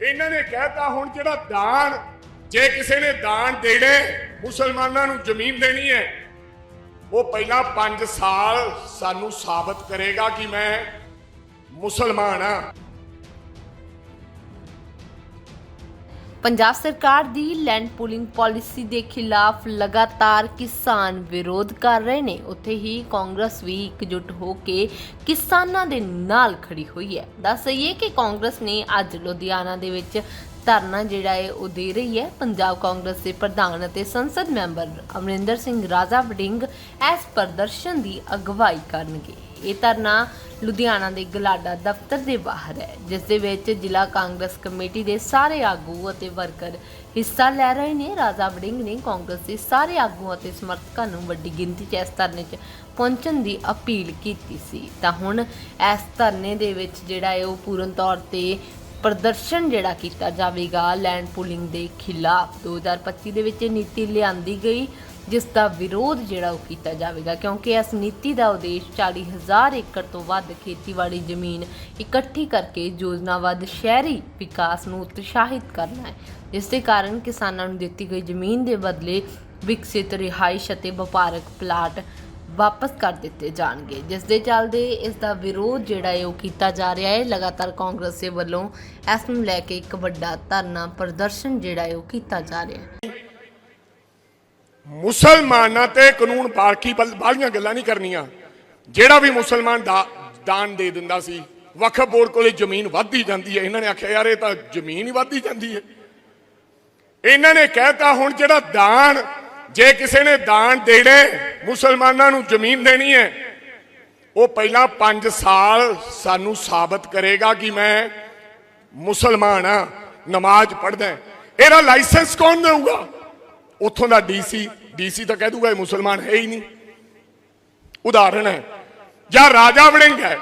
ਇਹਨਾਂ ਨੇ ਕਹਿਤਾ ਹੁਣ ਜਿਹੜਾ ਦਾਨ, ਜੇ ਕਿਸੇ ਨੇ ਦਾਨ ਦੇਣੇ ਮੁਸਲਮਾਨਾਂ ਨੂੰ ਜ਼ਮੀਨ ਦੇਣੀ ਹੈ, ਉਹ ਪਹਿਲਾਂ 5 ਸਾਲ ਸਾਨੂੰ ਸਾਬਤ ਕਰੇਗਾ ਕਿ ਮੈਂ ਮੁਸਲਮਾਨ ਆ ਪੰਜਾਬ ਸਰਕਾਰ ਦੀ ਲੈਂਡ ਪੂਲਿੰਗ ਪਾਲਿਸੀ ਦੇ ਖਿਲਾਫ ਲਗਾਤਾਰ ਕਿਸਾਨ ਵਿਰੋਧ ਕਰ ਰਹੇ ਨੇ। ਉੱਥੇ ਹੀ ਕਾਂਗਰਸ ਵੀ ਇਕਜੁੱਟ ਹੋ ਕੇ ਕਿਸਾਨਾਂ ਦੇ ਨਾਲ ਖੜੀ ਹੋਈ ਹੈ। ਦੱਸ ਦਈਏ ਕਿ ਕਾਂਗਰਸ ਨੇ ਅੱਜ ਲੁਧਿਆਣਾ ਦੇ ਵਿੱਚ ਧਰਨਾ ਜਿਹੜਾ ਹੈ ਉਹ ਦੇ ਰਹੀ ਹੈ। ਪੰਜਾਬ ਕਾਂਗਰਸ ਦੇ ਪ੍ਰਧਾਨ ਅਤੇ ਸੰਸਦ ਮੈਂਬਰ ਅਮਰਿੰਦਰ ਸਿੰਘ ਰਾਜਾ ਵਡਿੰਗ ਇਸ ਪ੍ਰਦਰਸ਼ਨ ਦੀ ਅਗਵਾਈ ਕਰਨਗੇ। ਇਹ ਧਰਨਾ ਲੁਧਿਆਣਾ ਦੇ ਗਲਾਡਾ ਦਫ਼ਤਰ ਦੇ ਬਾਹਰ ਹੈ, ਜਿਸ ਦੇ ਵਿੱਚ ਜ਼ਿਲ੍ਹਾ ਕਾਂਗਰਸ ਕਮੇਟੀ ਦੇ ਸਾਰੇ ਆਗੂ ਅਤੇ ਵਰਕਰ ਹਿੱਸਾ ਲੈ ਰਹੇ ਨੇ। ਰਾਜਾ ਵੜਿੰਗ ਨੇ ਕਾਂਗਰਸ ਦੇ ਸਾਰੇ ਆਗੂਆਂ ਅਤੇ ਸਮਰਥਕਾਂ ਨੂੰ ਵੱਡੀ ਗਿਣਤੀ 'ਚ ਇਸ ਧਰਨੇ 'ਚ ਪਹੁੰਚਣ ਦੀ ਅਪੀਲ ਕੀਤੀ ਸੀ। ਤਾਂ ਹੁਣ ਇਸ ਧਰਨੇ ਦੇ ਵਿੱਚ ਜਿਹੜਾ ਹੈ ਉਹ ਪੂਰਨ ਤੌਰ ਤੇ ਪ੍ਰਦਰਸ਼ਨ ਜਿਹੜਾ ਕੀਤਾ ਜਾਵੇਗਾ, ਲੈਂਡ ਪੂਲਿੰਗ ਦੇ ਖਿਲਾਫ 2025 ਦੇ ਵਿੱਚ ਇਹ ਨੀਤੀ ਲਿਆਂਦੀ ਗਈ। ਜਿਸ ਦਾ ਵਿਰੋਧ ਜਿਹੜਾ ਉਹ ਕੀਤਾ ਜਾਵੇਗਾ, ਕਿਉਂਕਿ ਇਸ ਨੀਤੀ ਦਾ ਉਦੇਸ਼ 40000 ਏਕੜ ਤੋਂ ਵੱਧ ਖੇਤੀਬਾੜੀ ਜ਼ਮੀਨ ਇਕੱਠੀ ਕਰਕੇ ਯੋਜਨਾਬੱਧ ਸ਼ਹਿਰੀ ਵਿਕਾਸ ਨੂੰ ਉਤਸ਼ਾਹਿਤ ਕਰਨਾ ਹੈ। ਜਿਸ ਦੇ ਕਾਰਨ ਕਿਸਾਨਾਂ ਨੂੰ ਦਿੱਤੀ ਗਈ ਜ਼ਮੀਨ ਦੇ ਬਦਲੇ ਵਿਕਸਿਤ ਰਿਹਾਇਸ਼ ਅਤੇ ਵਪਾਰਕ ਪਲਾਟ ਵਾਪਸ ਕਰ ਦਿੱਤੇ ਜਾਣਗੇ। ਜਿਸ ਦੇ ਚੱਲਦੇ ਇਸ ਦਾ ਵਿਰੋਧ ਜਿਹੜਾ ਹੈ ਉਹ ਕੀਤਾ ਜਾ ਰਿਹਾ ਹੈ। ਲਗਾਤਾਰ ਕਾਂਗਰਸ ਦੇ ਵੱਲੋਂ ਇਸ ਨੂੰ ਲੈ ਕੇ ਇੱਕ ਵੱਡਾ ਧਰਨਾ ਪ੍ਰਦਰਸ਼ਨ ਜਿਹੜਾ ਹੈ ਉਹ ਕੀਤਾ ਜਾ ਰਿਹਾ ਹੈ। ਮੁਸਲਮਾਨਾਂ ਤੇ ਕਾਨੂੰਨ ਪਾਰਕੀ ਵਾਲੀਆਂ ਗੱਲਾਂ ਨਹੀਂ ਕਰਨੀਆਂ। ਜਿਹੜਾ ਵੀ ਮੁਸਲਮਾਨ ਦਾ ਦਾਨ ਦੇ ਦਿੰਦਾ ਸੀ ਵਕਫ ਬੋਰਡ ਕੋਲੇ ਜ਼ਮੀਨ ਵੱਧਦੀ ਜਾਂਦੀ ਹੈ। ਇਹਨਾਂ ਨੇ ਆਖਿਆ, ਯਾਰ, ਇਹ ਤਾਂ ਜ਼ਮੀਨ ਹੀ ਵੱਧਦੀ ਜਾਂਦੀ ਹੈ। ਇਹਨਾਂ ਨੇ ਕਹਿਤਾ, ਹੁਣ ਜਿਹੜਾ ਦਾਨ, ਜੇ ਕਿਸੇ ਨੇ ਦਾਨ ਦੇਣੇ, ਮੁਸਲਮਾਨਾਂ ਨੂੰ ਜ਼ਮੀਨ ਦੇਣੀ ਹੈ, ਉਹ ਪਹਿਲਾਂ 5 ਸਾਲ ਸਾਨੂੰ ਸਾਬਤ ਕਰੇਗਾ ਕਿ ਮੈਂ ਮੁਸਲਮਾਨ ਆ ਨਮਾਜ਼ ਪੜ੍ਹਦਾ ਇਹਦਾ ਲਾਇਸੈਂਸ ਕੌਣ ਦੇਊਗਾ? ਉੱਥੋਂ ਦਾ ਡੀਸੀ ਡੀਸੀ ਤਾਂ ਕਹਿ ਦੂਗਾ ਇਹ ਮੁਸਲਮਾਨ ਹੈ ਹੀ ਨਹੀਂ। ਉਦਾਹਰਣ ਹੈ, ਜਾਂ ਰਾਜਾ ਵੜਿੰਗ ਹੈ,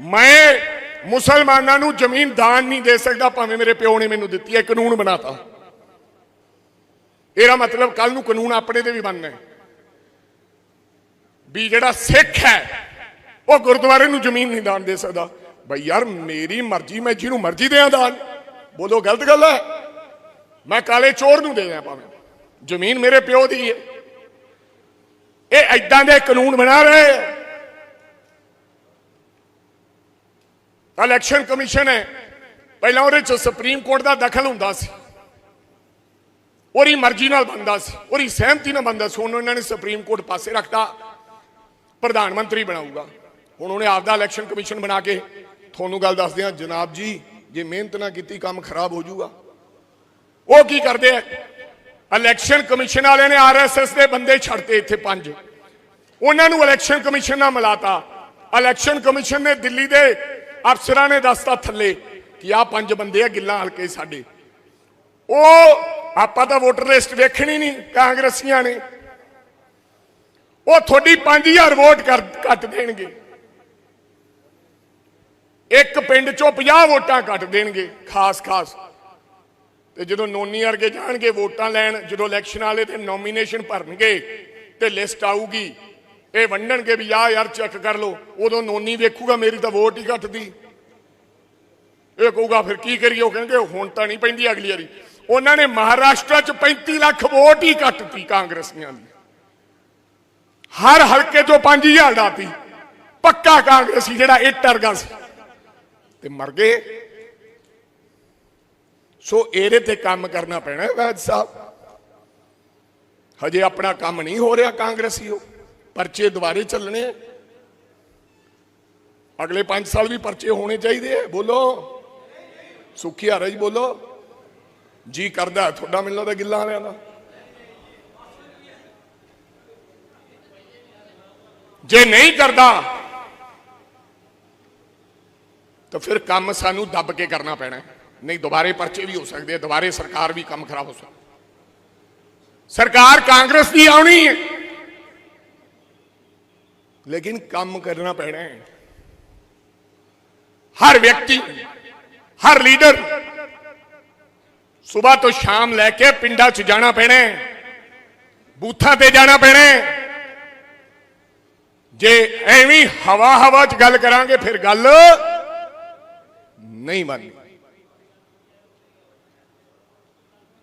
ਮੈਂ ਮੁਸਲਮਾਨਾਂ ਨੂੰ ਜ਼ਮੀਨ ਦਾਨ ਨਹੀਂ ਦੇ ਸਕਦਾ, ਭਾਵੇਂ ਮੇਰੇ ਪਿਓ ਨੇ ਮੈਨੂੰ ਦਿੱਤੀ ਹੈ, ਕਾਨੂੰਨ ਬਣਾਤਾ। ਇਹਦਾ ਮਤਲਬ ਕੱਲ ਨੂੰ ਕਾਨੂੰਨ ਆਪਣੇ ਤੇ ਵੀ ਬਣਨਾ ਹੈ। ਵੀ ਜਿਹੜਾ ਸਿੱਖ ਹੈ, ਉਹ ਗੁਰਦੁਆਰੇ ਨੂੰ ਜ਼ਮੀਨ ਨਹੀਂ ਦਾਨ ਦੇ ਸਕਦਾ। ਬਈ ਯਾਰ, ਮੇਰੀ ਮਰਜ਼ੀ, ਮੈਂ ਜਿਹਨੂੰ ਮਰਜ਼ੀ ਦਿਆਂ ਦਾਨ। ਬੋਲੋ, ਗਲਤ ਗੱਲ ਹੈ। ਮੈਂ ਕਾਲੇ ਚੋਰ ਨੂੰ ਦੇ ਦਿਆਂ ਭਾਵੇਂ। ਜ਼ਮੀਨ ਮੇਰੇ ਪਿਓ ਦੀ ਹੈ। ਇਹ ਐਦਾਂ ਦੇ ਕਾਨੂੰਨ ਬਣਾ ਰਹੇ ਹੈ। ਇਲੈਕਸ਼ਨ ਕਮਿਸ਼ਨ ਹੈ। ਪਹਿਲਾਂ ਉਹਦੇ ਚ ਸੁਪਰੀਮ ਕੋਰਟ ਦਾ ਦਖਲ ਹੁੰਦਾ ਸੀ। ਉਹਦੀ ਮਰਜ਼ੀ ਨਾਲ ਬੰਦਾ ਸੀ। ਉਹਦੀ ਸਹਿਮਤੀ ਨਾਲ ਬੰਦਾ ਸੀ। ਹੁਣ ਉਹਨਾਂ ਨੇ ਸੁਪਰੀਮ ਕੋਰਟ ਪਾਸੇ ਰੱਖਤਾ। ਪ੍ਰਧਾਨ ਮੰਤਰੀ ਬਣਾਊਗਾ। ਹੁਣ ਉਹਨੇ ਆਪਦਾ ਇਲੈਕਸ਼ਨ ਕਮਿਸ਼ਨ ਬਣਾ ਕੇ ਤੁਹਾਨੂੰ ਗੱਲ ਦੱਸਦੇ ਆ ਜਨਾਬ ਜੀ, ਜੇ ਮਿਹਨਤ ਨਾ ਕੀਤੀ, ਕੰਮ ਖਰਾਬ ਹੋ ਜਾਊਗਾ। ਉਹ ਕੀ ਕਰਦੇ ਆ ਇਲੈਕਸ਼ਨ ਕਮਿਸ਼ਨ ਵਾਲਿਆਂ ਨੇ ਆਰਐਸਐਸ ਦੇ ਬੰਦੇ ਛੱਡਤੇ ਇੱਥੇ ਪੰਜ। ਉਹਨਾਂ ਨੂੰ ਇਲੈਕਸ਼ਨ ਕਮਿਸ਼ਨ ਨਾਲ ਮਿਲਾਤਾ। ਇਲੈਕਸ਼ਨ ਕਮਿਸ਼ਨ ਨੇ ਦਿੱਲੀ ਦੇ ਅਫਸਰਾਂ ਨੇ ਦੱਸਤਾ ਥੱਲੇ ਕਿ ਆਹ ਪੰਜ ਬੰਦੇ ਆ, ਗਿੱਲਾਂ ਹਲਕੇ ਸਾਡੇ। ਉਹ ਆਪਾਂ ਤਾਂ ਵੋਟਰ ਲਿਸਟ ਵੇਖਣੀ ਨਹੀਂ, ਕਾਂਗਰਸੀਆਂ ਨੇ। ਉਹ ਤੁਹਾਡੀ 5000 ਵੋਟ ਕਰ, ਕੱਟ ਦੇਣਗੇ। ਇੱਕ ਪਿੰਡ ਚੋਂ 50 ਵੋਟਾਂ ਕੱਟ ਦੇਣਗੇ ਖਾਸ ਖਾਸ ਤੇ ਜਦੋਂ ਨੋਨੀ ਵਰਗੇ ਜਾਣਗੇ ਵੋਟਾਂ ਲੈਣ, ਜਦੋਂ ਇਲੈਕਸ਼ਨ ਵਾਲੇ ਤੇ ਨੋਮੀਨੇਸ਼ਨ ਭਰਨਗੇ ਤੇ ਲਿਸਟ ਆਊਗੀ, ਇਹ ਵੰਡਣਗੇ ਵੀ ਆ ਯਾਰ ਚੈੱਕ ਕਰ ਲਓ, ਉਦੋਂ ਨੋਨੀ ਵੇਖੂਗਾ ਮੇਰੀ ਤਾਂ ਵੋਟ ਹੀ ਘਟਦੀ। ਇਹ ਕਹੂਗਾ, ਫਿਰ ਕੀ ਕਰੀਏ? ਉਹ ਕਹਿੰਦੇ, ਹੁਣ ਤਾਂ ਨਹੀਂ ਪੈਂਦੀ ਅਗਲੀ ਵਾਰੀ। ਉਹਨਾਂ ਨੇ ਮਹਾਰਾਸ਼ਟਰ ਚ 35 ਲੱਖ ਵੋਟ ਹੀ ਕੱਟਤੀ ਕਾਂਗਰਸੀਆਂ ਦੀ। ਹਰ ਹਲਕੇ ਤੋਂ 5000 ਦਾਤੀ ਪੱਕਾ ਕਾਂਗਰਸੀ ਜਿਹੜਾ ਇੱਟ ਵਰਗਾ ਸੀ। ਤੇ ਮਰ ਗਏ। ਸੋ ਇਹਦੇ ਤੇ ਕੰਮ ਕਰਨਾ ਪੈਣਾ ਵੈਦ ਸਾਹਿਬ। ਹਜੇ ਆਪਣਾ ਕੰਮ ਨਹੀਂ ਹੋ ਰਿਹਾ ਕਾਂਗਰਸੀਓ। ਪਰਚੇ ਦੁਬਾਰੇ ਚੱਲਣੇ ਅਗਲੇ 5 ਸਾਲ ਵੀ ਪਰਚੇ ਹੋਣੇ ਚਾਹੀਦੇ ਆ ਬੋਲੋ। ਸੁਖੀ ਹਾਰਾ ਬੋਲੋ। ਜੀ ਕਰਦਾ ਤੁਹਾਡਾ ਮੈਨੂੰ ਦਾ ਗਿੱਲਾ ਵਾਲਿਆਂ ਦਾ। ਜੇ ਨਹੀਂ ਕਰਦਾ, ਤਾਂ ਫਿਰ ਕੰਮ ਸਾਨੂੰ ਦੱਬ ਕੇ ਕਰਨਾ ਪੈਣਾ ਹੈ। ਨਹੀਂ, ਦੁਬਾਰੇ ਪਰਚੇ ਵੀ ਹੋ ਸਕਦੇ ਆ, ਦੁਬਾਰੇ ਸਰਕਾਰ ਵੀ ਕੰਮ ਖਰਾਬ ਹੋ ਸਕਦੀ। ਸਰਕਾਰ ਕਾਂਗਰਸ ਦੀ ਆਉਣੀ ਹੈ। ਲੇਕਿਨ ਕੰਮ ਕਰਨਾ ਪੈਣਾ ਹੈ। ਹਰ ਵਿਅਕਤੀ, ਹਰ ਲੀਡਰ ਸਵੇਰ ਤੋਂ ਸ਼ਾਮ ਲੈ ਕੇ ਪਿੰਡਾਂ 'ਚ ਜਾਣਾ ਪੈਣਾ ਬੂਥਾਂ ਤੇ ਜਾਣਾ ਪੈਣਾ ਜੇ ਐਵੇਂ ਹਵਾ ਹਵਾ 'ਚ ਗੱਲ ਕਰਾਂਗੇ, ਫਿਰ ਗੱਲ ਨਹੀਂ ਬਣਨੀ।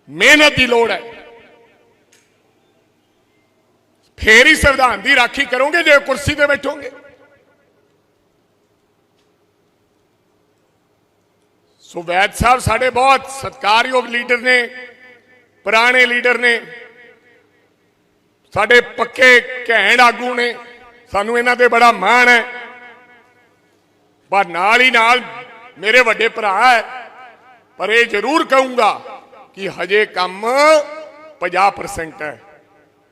ਮਿਹਨਤ ਦੀ ਲੋੜ ਹੈ। ਫੇਰ ਹੀ ਸੰਵਿਧਾਨ ਦੀ ਰਾਖੀ ਕਰੋਗੇ, ਜੇ ਕੁਰਸੀ ਤੇ ਬੈਠੋਗੇ। ਸੋ ਵੈਦ ਸਾਹਿਬ ਸਾਡੇ ਬਹੁਤ ਸਤਿਕਾਰਯੋਗ ਲੀਡਰ ਨੇ, ਪੁਰਾਣੇ ਲੀਡਰ ਨੇ, ਸਾਡੇ ਪੱਕੇ ਘੈਂਡ ਆਗੂ ਨੇ, ਸਾਨੂੰ ਇਹਨਾਂ ਤੇ ਬੜਾ ਮਾਣ ਹੈ। ਪਰ ਨਾਲ ਹੀ ਨਾਲ ਮੇਰੇ ਵੱਡੇ ਭਰਾ ਹੈ, ਪਰ ਇਹ ਜ਼ਰੂਰ ਕਹੂੰਗਾ ਕਿ ਹਜੇ ਕੰਮ 50% ਹੈ।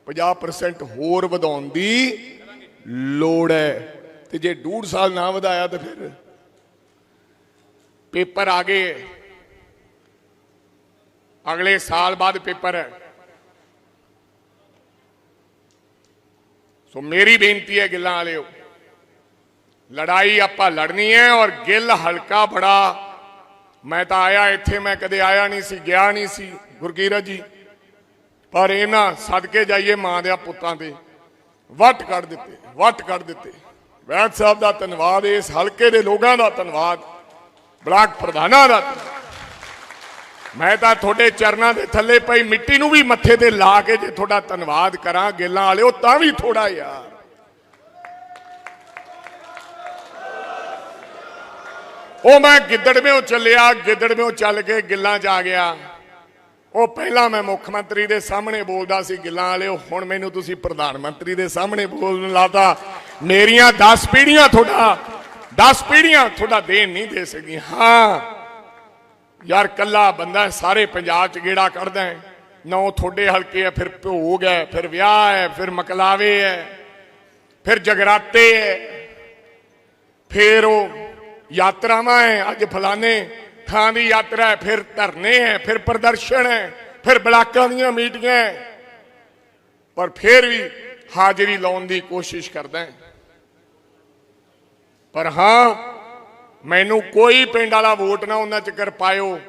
50% ਹੋਰ ਵਧਾਉਣ ਦੀ ਲੋੜ ਹੈ। ਤੇ ਜੇ ਡੂਢ ਸਾਲ ਨਾ ਵਧਾਇਆ ਤਾਂ ਫਿਰ ਪੇਪਰ ਆ ਗਏ। ਅਗਲੇ ਸਾਲ ਬਾਅਦ ਪੇਪਰ ਹੈ। ਸੋ ਮੇਰੀ ਬੇਨਤੀ ਹੈ ਗਿੱਲਾਂ ਵਾਲਿਓ, ਲੜਾਈ ਆਪਾਂ ਲੜਨੀ ਹੈ ਔਰ ਗਿੱਲ ਹਲਕਾ ਬੜਾ ਮੈਂ ਤਾਂ ਆਇਆ ਇੱਥੇ, ਮੈਂ ਕਦੇ ਆਇਆ ਨਹੀਂ ਸੀ, ਗਿਆ ਨਹੀਂ ਸੀ ਗੁਰਕੀਰਤ ਜੀ। ਪਰ ਇਹਨਾਂ ਸਦਕੇ ਜਾਈਏ ਮਾਂ ਦੇ ਪੁੱਤਾਂ ਤੇ, ਵੱਟ ਕੱਢ ਦਿੱਤੇ, ਵੱਟ ਕੱਢ ਦਿੱਤੇ। ਵੈਦ ਸਾਹਿਬ ਦਾ ਧੰਨਵਾਦ, ਇਸ ਹਲਕੇ ਦੇ ਲੋਕਾਂ ਦਾ ਧੰਨਵਾਦ, ਬਲਾਕ ਪ੍ਰਧਾਨਾਂ ਦਾ ਧੰਨਵਾਦ। ਮੈਂ ਤਾਂ ਤੁਹਾਡੇ ਚਰਨਾਂ ਦੇ ਥੱਲੇ ਪਈ, ਮਿੱਟੀ ਨੂੰ ਵੀ ਮੱਥੇ ਤੇ ਲਾ ਕੇ ਜੇ ਤੁਹਾਡਾ ਧੰਨਵਾਦ ਕਰਾਂ, ਗੇਲਾਂ ਵਾਲਿਓ, ਤਾਂ ਵੀ ਥੋੜਾ ਯਾਰ। ਉਹ ਮੈਂ ਗਿੱਦੜ ਗਿੱਦੜਵੇਂ ਚੱਲਿਆ ਗਿੱਦੜ ਗਿੱਦੜਵੇਂ ਚੱਲ ਕੇ ਗਿੱਲਾਂ 'ਚ ਆ ਗਿਆ। ਉਹ ਪਹਿਲਾਂ ਮੈਂ ਮੁੱਖ ਮੰਤਰੀ ਦੇ ਸਾਹਮਣੇ ਬੋਲਦਾ ਸੀ ਗਿੱਲਾਂ ਵਾਲਿਓ ਹੁਣ ਮੈਨੂੰ ਤੁਸੀਂ ਪ੍ਰਧਾਨ ਮੰਤਰੀ ਦੇ ਸਾਹਮਣੇ ਬੋਲਣ ਲਾਤਾ। ਮੇਰੀਆਂ 10 ਪੀੜ੍ਹੀਆਂ ਤੁਹਾਡਾ 10 ਪੀੜੀਆਂ ਤੁਹਾਡਾ ਦੇਣ ਨਹੀਂ ਦੇ ਸਕਦੀਆਂ ਹਾਂ, ਯਾਰ ਕੱਲਾ ਬੰਦਾ ਸਾਰੇ ਪੰਜਾਬ 'ਚ ਗੇੜਾ ਕੱਢਦਾ ਹੈ। ਉਹ ਤੁਹਾਡੇ ਹਲਕੇ ਹੈ, ਫਿਰ ਭੋਗ ਹੈ, ਫਿਰ ਵਿਆਹ ਹੈ, ਫਿਰ ਮਕਲਾਵੇ ਹੈ, ਫਿਰ ਜਗਰਾਤੇ ਹੈ, ਫਿਰ ਉਹ ਯਾਤਰਾਵਾਂ ਹੈ, ਅੱਜ ਫਲਾਣੇ ਥਾਂ ਦੀ ਯਾਤਰਾ ਹੈ, ਫਿਰ ਧਰਨੇ ਹੈ, ਫਿਰ ਪ੍ਰਦਰਸ਼ਨ ਹੈ, ਫਿਰ ਬਲਾਕਾਂ ਦੀਆਂ ਮੀਟਿੰਗਾਂ ਪਰ ਫਿਰ ਵੀ ਹਾਜ਼ਰੀ ਲਾਉਣ ਦੀ ਕੋਸ਼ਿਸ਼ ਕਰਦਾ ਪਰ ਹਾਂ, ਮੈਨੂੰ ਕੋਈ ਪਿੰਡ ਵਾਲਾ ਵੋਟ ਨਾ ਉਹਨਾਂ ਚੱਕਰ ਪਾਇਓ।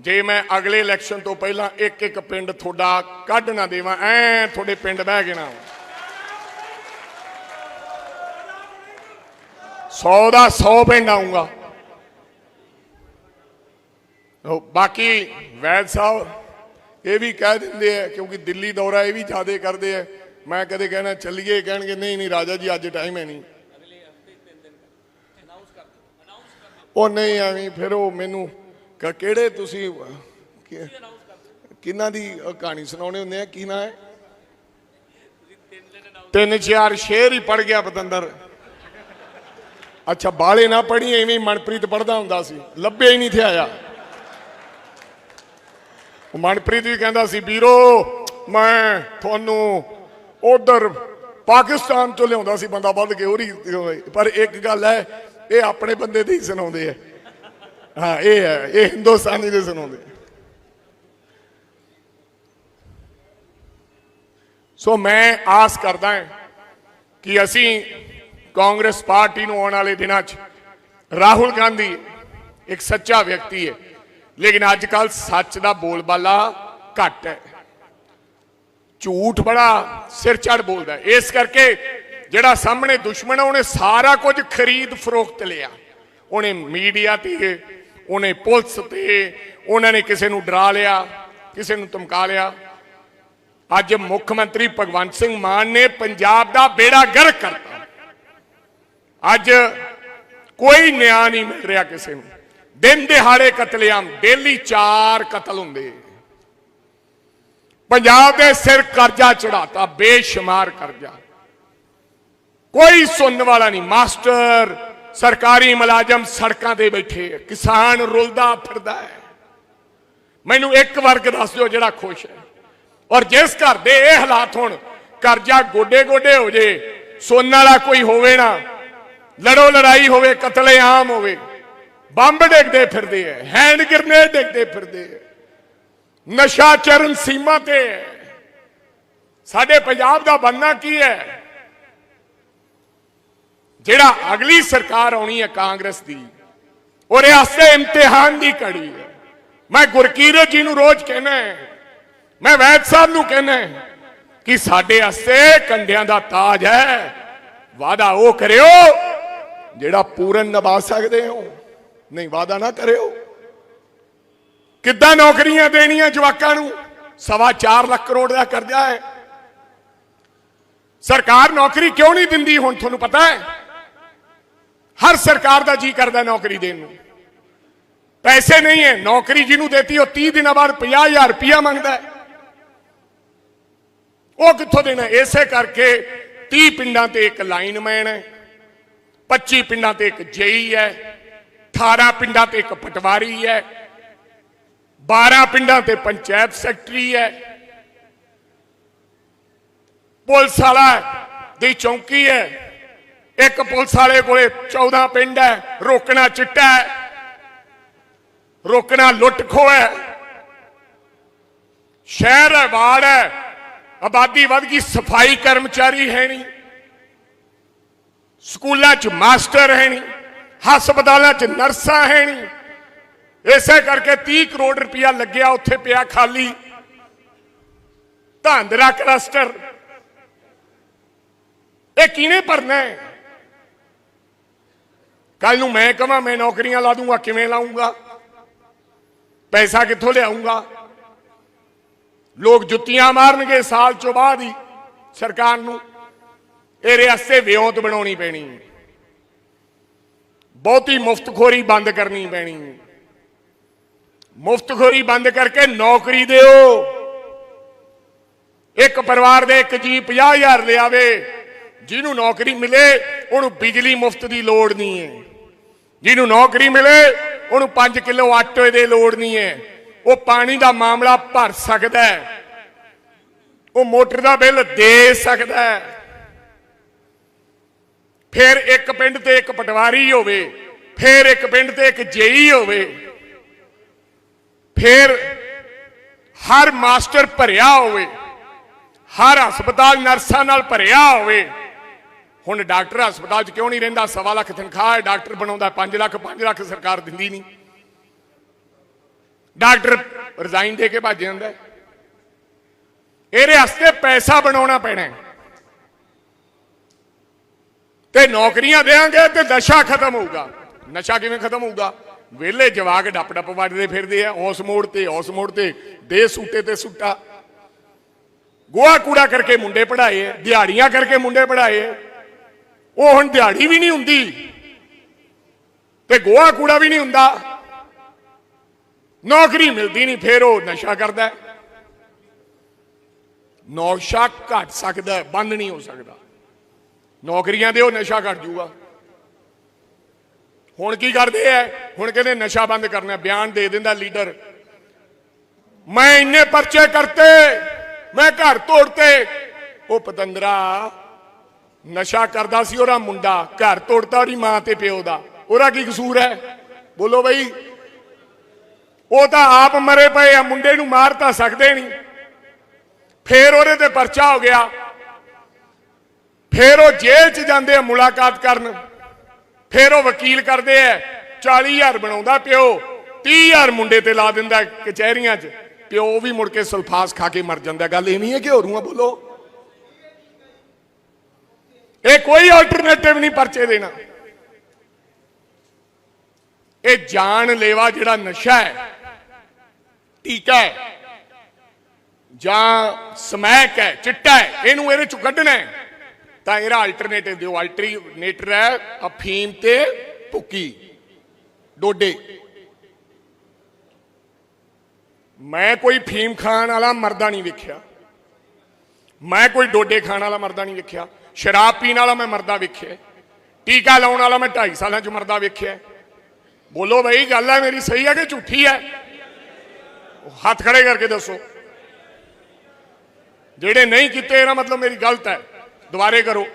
ਜੇ ਮੈਂ ਅਗਲੇ ਇਲੈਕਸ਼ਨ ਤੋਂ ਪਹਿਲਾਂ ਇੱਕ ਇੱਕ ਪਿੰਡ ਤੁਹਾਡਾ ਕੱਢ ਨਾ ਦੇਵਾਂ, ਐ ਤੁਹਾਡੇ ਪਿੰਡ ਬਹਿ ਕੇ ਨਾ 100 ਦਾ 100 ਪਿੰਡ ਆਉਂਗਾ ਬਾਕੀ ਵੈਦ ਸਾਹਿਬ ਇਹ ਵੀ ਕਹਿ ਦਿੰਦੇ ਆ, ਕਿਉਂਕਿ ਦਿੱਲੀ ਦੌਰਾ ਇਹ ਵੀ ਜ਼ਿਆਦਾ ਕਰਦੇ ਆ। ਮੈਂ ਕਦੇ ਕਹਿਣਾ, ਚੱਲੀਏ, ਕਹਿਣਗੇ, ਨਹੀਂ ਨਹੀਂ, ਰਾਜਾ ਜੀ, ਅੱਜ ਟਾਈਮ ਹੈ ਨਹੀਂ। ਉਹ ਨਹੀਂ, ਐਵੇਂ ਫਿਰ ਉਹ ਮੈਨੂੰ ਕਿਹੜੇ ਤੁਸੀਂ, ਕਿ- ਕਿਹਨਾਂ ਦੀ ਕਹਾਣੀ ਸੁਣਾਉਣੇ ਹੁੰਦੇ ਆ, ਕੀ ਨਾਂ ਹੈ? ਤਿੰਨ, ਚਾਰ ਸ਼ੇਰ ਹੀ ਪੜ ਗਿਆ, ਪਤੰਦਰ। ਅੱਛਾ, ਬਾਲੇ ਨਾ ਪੜੀ ਐਵੇਂ ਮਨਪ੍ਰੀਤ ਪੜਦਾ ਹੁੰਦਾ ਸੀ। ਲੱਭਿਆ ਹੀ ਨਹੀਂ ਥਿਆ ਮਨਪ੍ਰੀਤ ਵੀ ਕਹਿੰਦਾ ਸੀ, ਵੀਰੋ, ਮੈਂ ਤੁਹਾਨੂੰ ਉਧਰ ਪਾਕਿਸਤਾਨ ਤੋਂ ਲਿਆਉਂਦਾ ਸੀ, ਬੰਦਾ ਵੱਧ ਕੇ ਉਹਦੀ ਪਰ ਇੱਕ ਗੱਲ ਹੈ, ਇਹ ਆਪਣੇ ਬੰਦੇ ਦੀ ਹੀ ਸੁਣਾਉਂਦੇ ਆ। ਹਾਂ, ਇਹ ਹੈ, ਇਹ ਹਿੰਦੁਸਤਾਨੀ ਦੇ ਸੁਣਾਉਂਦੇ ਸੋ ਮੈਂ ਆਸ ਕਰਦਾ ਕਿ ਅਸੀਂ ਕਾਂਗਰਸ ਪਾਰਟੀ ਨੂੰ ਆਉਣ ਵਾਲੇ ਦਿਨਾਂ 'ਚ ਰਾਹੁਲ ਗਾਂਧੀ ਇੱਕ ਸੱਚਾ ਵਿਅਕਤੀ ਹੈ। ਲੇਕਿਨ ਅੱਜ ਕੱਲ ਸੱਚ ਦਾ ਬੋਲਬਾਲਾ ਘੱਟ ਹੈ। ਝੂਠ ਬੜਾ ਸਿਰ ਚੜ ਬੋਲਦਾ ਇਸ ਕਰਕੇ ਜਿਹੜਾ ਸਾਹਮਣੇ ਦੁਸ਼ਮਣ ਹੈ ਉਹਨੇ ਸਾਰਾ ਕੁਝ ਖਰੀਦ ਫਰੋਖਤ ਲਿਆ। ਉਹਨੇ ਮੀਡੀਆ ਤੇ, ਉਹਨੇ ਪੁਲਿਸ ਤੇ, ਉਹਨਾਂ ਨੇ ਕਿਸੇ ਨੂੰ ਡਰਾ ਲਿਆ, ਕਿਸੇ ਨੂੰ ਧਮਕਾ ਲਿਆ। ਅੱਜ ਮੁੱਖ ਮੰਤਰੀ ਭਗਵੰਤ ਸਿੰਘ ਮਾਨ ਨੇ ਪੰਜਾਬ ਦਾ ਬੇੜਾ ਗਰਕ ਕਰਤਾ। ਅੱਜ ਕੋਈ ਨਿਆਂ ਨਹੀਂ ਮਿਲ ਰਿਹਾ ਕਿਸੇ ਨੂੰ। ਦਿਨ ਦਿਹਾੜੇ ਕਤਲੇਆਮ, ਡੇਲੀ 4 ਕਤਲ ਹੁੰਦੇ। ਪੰਜਾਬ ਦੇ ਸਿਰ ਕਰਜ਼ਾ ਚੜਾਤਾ ਬੇਸ਼ੁਮਾਰ ਕਰਜ਼ਾ। ਕੋਈ ਸੁਣਨ ਵਾਲਾ ਨਹੀਂ। ਮਾਸਟਰ, ਸਰਕਾਰੀ ਮੁਲਾਜ਼ਮ ਸੜਕਾਂ ਤੇ ਬੈਠੇ ਕਿਸਾਨ ਰੁਲਦਾ ਫਿਰਦਾ ਹੈ। ਮੈਨੂੰ ਇੱਕ ਵਰਗ ਦੱਸ ਦਿਓ ਜਿਹੜਾ ਖੁਸ਼ ਹੈ। ਔਰ ਜਿਸ ਘਰ ਦੇ ਇਹ ਹਾਲਾਤ ਹੋਣ, ਕਰਜ਼ਾ ਗੋਡੇ ਗੋਡੇ ਹੋ ਜੇ, ਸੁਣਨ ਵਾਲਾ ਕੋਈ ਹੋਵੇ ਨਾ ਲੜੋ, ਲੜਾਈ ਹੋਵੇ ਕਤਲੇਆਮ ਹੋਵੇ। ਬੰਬ ਡਿੱਗਦੇ ਫਿਰਦੇ ਐ, ਹੈਂਡ ਗ੍ਰਨੇਡ ਡਿੱਗਦੇ ਫਿਰਦੇ ਐ। ਨਸ਼ਾ ਚਰਨ ਸੀਮਾ ਤੇ ਹੈ ਸਾਡੇ ਪੰਜਾਬ ਦਾ ਬੰਨਾ ਕੀ ਹੈ ਜਿਹੜਾ ਅਗਲੀ ਸਰਕਾਰ ਆਉਣੀ ਹੈ ਕਾਂਗਰਸ ਦੀ ਉਹਦੇ ਵਾਸਤੇ ਇਮਤਿਹਾਨ ਦੀ ਘੜੀ ਹੈ ਮੈਂ ਗੁਰਕੀਰਤ ਜੀ ਨੂੰ ਰੋਜ਼ ਕਹਿੰਦਾ ਮੈਂ ਵੈਦ ਸਾਹਿਬ ਨੂੰ ਕਹਿੰਦਾ ਕਿ ਸਾਡੇ ਵਾਸਤੇ ਕੰਡਿਆਂ ਦਾ ਤਾਜ ਹੈ ਵਾਦਾ ਉਹ ਕਰਿਓ ਜਿਹੜਾ ਪੂਰਨ ਨਿਭਾ ਸਕਦੇ ਹੋ, ਨਹੀਂ ਵਾਦਾ ਨਾ ਕਰਿਓ। ਕਿੱਦਾਂ ਨੌਕਰੀਆਂ ਦੇਣੀਆਂ ਜਵਾਕਾਂ ਨੂੰ? ਸਵਾ 4 ਲੱਖ ਕਰੋੜ ਦਾ ਕਰਜ਼ਾ ਹੈ। ਸਰਕਾਰ ਨੌਕਰੀ ਕਿਉਂ ਨਹੀਂ ਦਿੰਦੀ, ਹੁਣ ਤੁਹਾਨੂੰ ਪਤਾ ਹੈ। ਹਰ ਸਰਕਾਰ ਦਾ ਜੀ ਕਰਦਾ ਨੌਕਰੀ ਦੇਣ ਨੂੰ। ਪੈਸੇ ਨਹੀਂ ਹੈ, ਨੌਕਰੀ ਜਿਹਨੂੰ ਦੇਤੀ, ਉਹ 30 ਦਿਨਾਂ ਬਾਅਦ 50000 ਰੁਪਇਆ ਮੰਗਦਾ ਉਹ ਕਿੱਥੋਂ ਦੇਣਾ? ਇਸੇ ਕਰਕੇ 30 ਪਿੰਡਾਂ ਤੇ ਇੱਕ ਲਾਈਨਮੈਨ ਹੈ। 25 ਪਿੰਡਾਂ ਤੇ ਇੱਕ ਜੇਈ ਹੈ 18 ਪਿੰਡਾਂ ਤੇ ਇੱਕ ਪਟਵਾਰੀ ਹੈ 12 ਪਿੰਡਾਂ ਤੇ ਪੰਚਾਇਤ ਸੈਕਟਰੀ ਹੈ। ਪੁਲਿਸ ਵਾਲਾ ਦੀ ਚੌਂਕੀ ਹੈ। ਇੱਕ ਪੁਲਿਸ ਵਾਲੇ ਕੋਲੇ 14 ਪਿੰਡ ਹੈ, ਰੋਕਣਾ ਚਿੱਟਾ ਹੈ, ਰੋਕਣਾ ਲੁੱਟ ਖੋਹ ਹੈ। ਸ਼ਹਿਰ ਹੈ ਵਾੜ ਹੈ, ਆਬਾਦੀ ਵੱਧ ਗਈ, ਸਫ਼ਾਈ ਕਰਮਚਾਰੀ ਹੈ ਨਹੀਂ। ਸਕੂਲਾਂ 'ਚ ਮਾਸਟਰ ਹੈ ਨਹੀਂ ਹਸਪਤਾਲਾਂ 'ਚ ਨਰਸਾਂ ਹੈ ਨਹੀਂ ਇਸੇ ਕਰਕੇ 30 ਕਰੋੜ ਰੁਪਇਆ ਲੱਗਿਆ ਉੱਥੇ ਪਿਆ ਖਾਲੀ। ਧਾਂਦਰਾ ਕਲਸਟਰ। ਇਹ ਕਿਹਨੇ ਭਰਨਾ ਹੈ? ਕੱਲ ਨੂੰ ਮੈਂ ਕਹਾਂ ਮੈਂ ਨੌਕਰੀਆਂ ਲਾ ਦੂੰਗਾ, ਕਿਵੇਂ ਲਾਉਂਗਾ ਪੈਸਾ ਕਿੱਥੋਂ ਲਿਆਉਂਗਾ ਲੋਕ ਜੁੱਤੀਆਂ ਮਾਰਨਗੇ ਸਾਲ ਚੋਂ ਬਾਅਦ ਹੀ ਸਰਕਾਰ ਨੂੰ। ਇਹ ਰਿਆਸਤੇ ਵਿਉਂਤ ਬਣਾਉਣੀ ਪੈਣੀ। ਬਹੁਤੀ ਮੁਫਤਖੋਰੀ ਬੰਦ ਕਰਨੀ ਪੈਣੀ। ਮੁਫਤਖੋਰੀ ਬੰਦ ਕਰਕੇ ਨੌਕਰੀ ਦਿਓ। ਇੱਕ ਪਰਿਵਾਰ ਦੇ ਇੱਕ ਜੀ 50000 ਲਿਆਵੇ, ਜਿਹਨੂੰ ਨੌਕਰੀ ਮਿਲੇ, ਉਹਨੂੰ ਬਿਜਲੀ ਮੁਫਤ ਦੀ ਲੋੜ ਨਹੀਂ ਹੈ। ਜਿਹਨੂੰ ਨੌਕਰੀ ਮਿਲੇ, ਉਹਨੂੰ 5 ਕਿਲੋ ਆਟੇ ਦੀ ਲੋੜ ਨਹੀਂ ਹੈ। ਉਹ ਪਾਣੀ ਦਾ ਮਾਮਲਾ ਭਰ ਸਕਦਾ ਹੈ। ਉਹ ਮੋਟਰ ਦਾ ਬਿੱਲ ਦੇ ਸਕਦਾ ਹੈ। ਫਿਰ ਇੱਕ ਪਿੰਡ ਤੇ ਇੱਕ ਪਟਵਾਰੀ ਹੋਵੇ, ਫਿਰ ਇੱਕ ਪਿੰਡ ਤੇ ਇੱਕ ਜੇਈ ਹੋਵੇ, ਫਿਰ ਹਰ ਮਾਸਟਰ ਭਰਿਆ ਹੋਵੇ, ਹਰ ਹਸਪਤਾਲ ਨਰਸਾਂ ਨਾਲ ਭਰਿਆ ਹੋਵੇ। ਹੁਣ ਡਾਕਟਰ ਹਸਪਤਾਲ 'ਚ ਕਿਉਂ ਨਹੀਂ ਰਹਿੰਦਾ? ਸਵਾ ਲੱਖ ਤਨਖਾਹ ਹੈ, ਡਾਕਟਰ ਬਣਾਉਂਦਾ 5 ਲੱਖ 5 ਲੱਖ ਸਰਕਾਰ ਦਿੰਦੀ ਨਹੀਂ। ਡਾਕਟਰ ਰਿਜ਼ਾਈਨ ਦੇ ਕੇ ਭੱਜ ਜਾਂਦਾ ਇਹਦੇ ਵਾਸਤੇ ਪੈਸਾ ਬਣਾਉਣਾ ਪੈਣਾ ਤੇ ਨੌਕਰੀਆਂ ਦੇਾਂਗੇ ਤੇ ਨਸ਼ਾ ਖਤਮ ਹੋਊਗਾ। ਨਸ਼ਾ ਕਿਵੇਂ ਖਤਮ ਹੋਊਗਾ? ਵਿਹਲੇ ਜਵਾਕ ਡੱਪ ਡੱਪ ਵੱਜਦੇ ਫਿਰਦੇ ਆ, ਉਸ ਮੋੜ ਤੇ, ਉਸ ਮੋੜ ਤੇ, ਦੇ ਸੂਟੇ ਤੇ ਸੂਟਾ। ਗੋਹਾ ਕੂੜਾ ਕਰਕੇ ਮੁੰਡੇ ਪੜਾਏ ਦਿਹਾੜੀਆਂ ਕਰਕੇ ਮੁੰਡੇ ਪੜਾਏ ਉਹ ਹੁਣ ਦਿਹਾੜੀ ਵੀ ਨਹੀਂ ਹੁੰਦੀ ਤੇ ਗੋਹਾ ਕੂੜਾ ਵੀ ਨਹੀਂ ਹੁੰਦਾ। ਨੌਕਰੀ ਮਿਲਦੀ ਨਹੀਂ, ਫੇਰ ਉਹ ਨਸ਼ਾ ਕਰਦਾ। ਹੈ। ਨੌਸ਼ਾ ਘਟ ਸਕਦਾ, ਬੰਦ ਨਹੀਂ ਹੋ ਸਕਦਾ। ਨੌਕਰੀਆਂ ਦੇ ਉਹ ਨਸ਼ਾ ਘਟ ਜੂਗਾ ਹੁਣ ਕੀ ਕਰਦੇ ਐ? ਹੁਣ ਕਹਿੰਦੇ ਨਸ਼ਾ ਬੰਦ ਕਰਨਾ, ਬਿਆਨ ਦੇ ਦਿੰਦਾ ਲੀਡਰ। ਮੈਂ ਇੰਨੇ ਪਰਚੇ ਕਰਤੇ, ਮੈਂ ਘਰ ਤੋੜਤੇ। ਉਹ ਪਤੰਦਰਾ, ਨਸ਼ਾ ਕਰਦਾ ਸੀ ਉਹਦਾ ਮੁੰਡਾ, ਘਰ ਤੋੜਤਾ ਉਹਦੀ ਮਾਂ ਤੇ ਪਿਓ ਦਾ। ਉਹਦਾ ਕੀ ਕਸੂਰ ਹੈ ਬੋਲੋ ਬਈ। ਉਹ ਤਾਂ ਆਪ ਮਰੇ ਪਏ ਆ, ਮੁੰਡੇ ਨੂੰ ਮਾਰ ਤਾਂ ਸਕਦੇ ਨਹੀਂ। ਫੇਰ ਉਹਦੇ ਤੇ ਪਰਚਾ ਹੋ ਗਿਆ। ਫਿਰ ਉਹ ਜੇਲ੍ਹ 'ਚ ਜਾਂਦੇ ਆ ਮੁਲਾਕਾਤ ਕਰਨ। ਫਿਰ ਉਹ ਵਕੀਲ ਕਰਦੇ ਆ 40000 ਬਣਾਉਂਦਾ ਪਿਓ 30000 ਮੁੰਡੇ ਤੇ ਲਾ ਦਿੰਦਾ ਕਚਹਿਰੀਆਂ 'ਚ। ਪਿਓ ਵੀ ਮੁੜ ਕੇ ਸਲਫਾਸ ਖਾ ਕੇ ਮਰ ਜਾਂਦਾ। ਗੱਲ ਇਹ ਨਹੀਂ ਹੈ ਕਿ ਹੋਰੂਆਂ ਬੋਲੋ। ਇਹ ਕੋਈ ਆਲਟਰਨੇਟਿਵ ਨਹੀਂ ਪਰਚੇ ਦੇਣਾ। ਇਹ ਜਾਨ ਲੇਵਾ ਜਿਹੜਾ ਨਸ਼ਾ ਹੈ, ਟੀਕਾ ਹੈ, ਜਾਂ ਸਮੈਕ ਹੈ, ਚਿੱਟਾ ਹੈ, ਇਹਨੂੰ ਇਹਦੇ ਚੋਂ ਕੱਢਣਾ ਹੈ। ਤਾਂ ਇਹਦਾ ਆਲਟਰਨੇਟਿਵ ਦਿਓ। ਆਲਟਰਨੇਟਰ ਹੈ ਅਫੀਮ ਤੇ ਭੁੱਕੀ। ਡੋਡੇ। ਮੈਂ ਕੋਈ ਫੀਮ ਖਾਣ ਵਾਲਾ ਮਰਦਾ ਨਹੀਂ ਵੇਖਿਆ। ਮੈਂ ਕੋਈ ਡੋਡੇ ਖਾਣ ਵਾਲਾ ਮਰਦਾ ਨਹੀਂ ਵੇਖਿਆ। ਸ਼ਰਾਬ ਪੀਣ ਵਾਲਾ ਮੈਂ ਮਰਦਾ ਵੇਖਿਆ। ਟੀਕਾ ਲਾਉਣ ਵਾਲਾ ਮੈਂ 2.5 ਸਾਲਾਂ ਚ ਮਰਦਾ ਵੇਖਿਆ। ਬੋਲੋ ਬਈ, ਗੱਲ ਹੈ ਮੇਰੀ ਸਹੀ ਹੈ ਕਿ ਝੂਠੀ ਹੈ? ਹੱਥ ਖੜੇ ਕਰਕੇ ਦੱਸੋ। ਜਿਹੜੇ ਨਹੀਂ ਕੀਤੇ, ਇਹਦਾ ਮਤਲਬ ਮੇਰੀ ਗਲਤ ਹੈ। ਦੁਬਾਰੇ ਕਰੋ।